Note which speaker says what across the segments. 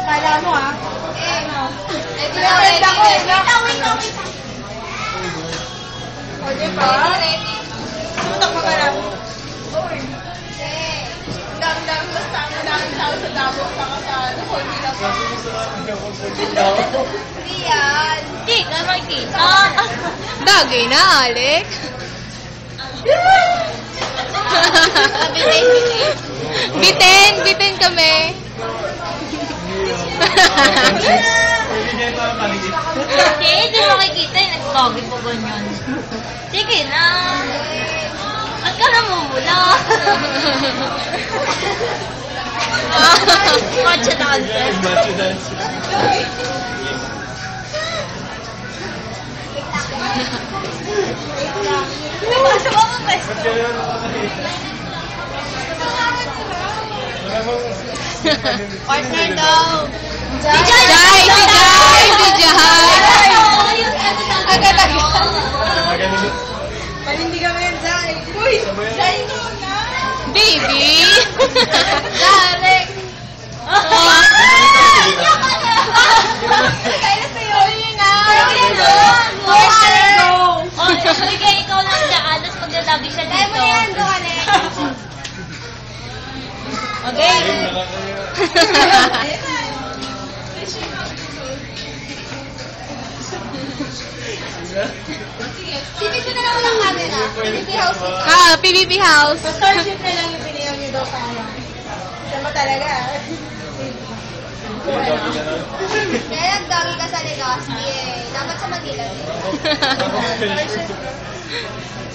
Speaker 1: Kala mo ah.
Speaker 2: Eh, no. Eh,
Speaker 1: friend ako eh.
Speaker 2: Wait wait wait.
Speaker 1: O, di ba?
Speaker 2: Ready?
Speaker 1: Tutok mo ka lang. Ang dami-dami basta ang daming tao sa Davao saka sa ano, Holy na pa.
Speaker 2: Hindi yan.
Speaker 3: Hindi ka makikita.
Speaker 4: Bagay na, Alec. bitin, bitin kami.
Speaker 3: Hindi, hindi makikita yung nagpagi po ganyan. Sige na. Ba't ka namumula? Macho dancer.
Speaker 2: Sa mga pwesto.
Speaker 1: Partner daw.
Speaker 4: Jai, Jai, Jai.
Speaker 1: Agad agad. Palindi kami yan, Zay. Uy, Zay ko na.
Speaker 4: Baby.
Speaker 1: Darek.
Speaker 2: Kailan sa'yo? Yun na.
Speaker 1: Yun na.
Speaker 2: Partner.
Speaker 3: Oh, sige, ikaw lang daan. Tapos magdadagi siya
Speaker 2: Kaya mo
Speaker 3: dito.
Speaker 2: yan, Alex.
Speaker 3: Okay.
Speaker 2: Sipit ko na lang walang camera. Sipit house.
Speaker 4: ah, PBB House.
Speaker 1: Sa Starship na lang yung piniyaw niyo daw sa ano. Siya mo talaga.
Speaker 2: Kaya nagdami ka sa Legazpi eh. Dapat sa Manila din.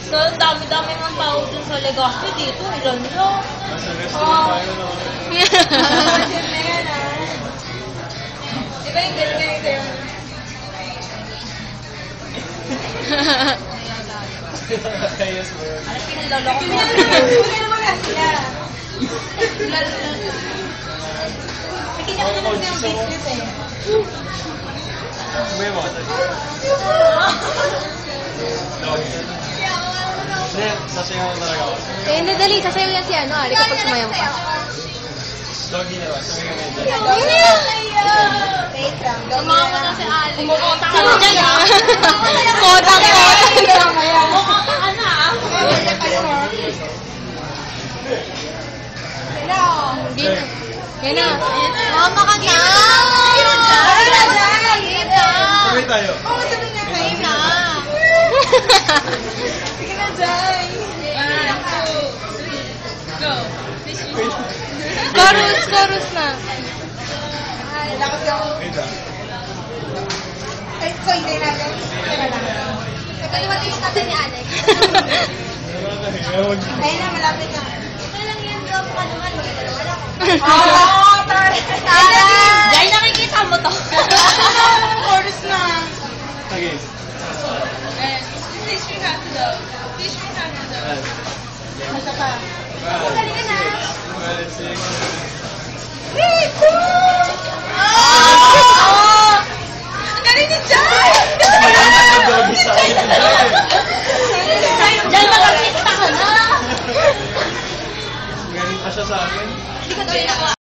Speaker 3: So, ang dami-dami ng tao dun sa Legazpi dito. Ilan lang.
Speaker 1: Starship na yan ah. Di ba yung ganyan kayo?
Speaker 3: Ano pinaloloko mo?
Speaker 1: Hindi naman nga sila. Nakita ko naman yung business eh.
Speaker 5: Sasayaw talaga ako.
Speaker 4: eh, nadali. Sasayaw yan si ano, Alec, kapag sumayaw ka.
Speaker 5: Doggy na ba? Sabi nga
Speaker 1: Wait lang.
Speaker 2: Tumawa na si Alex.
Speaker 3: Kumukota ka na dyan, ah.
Speaker 4: Kotang, kotang.
Speaker 3: Kumukota ka na, ah.
Speaker 4: Yan na.
Speaker 2: Mama ka na!
Speaker 5: Sabay tayo.
Speaker 1: Oo, sabi nga kayo na. Sige na, Jai.
Speaker 4: Chorus, chorus na.
Speaker 1: Ay, lakas ako.
Speaker 5: Ah.
Speaker 1: Ay, so hindi natin.
Speaker 2: Nagkaliwating mo kami ni Alex.
Speaker 1: Ayun na, malapit na.
Speaker 2: Ito lang yan, bro. Mukha naman. Magdalawa lang.
Speaker 1: Oh, tara.
Speaker 3: Jai, nakikita mo to.
Speaker 1: Chorus na.
Speaker 5: Okay.
Speaker 1: Teach me how to do. Teach me how to do. Isa pa.
Speaker 2: Galing ka na.
Speaker 1: Wait,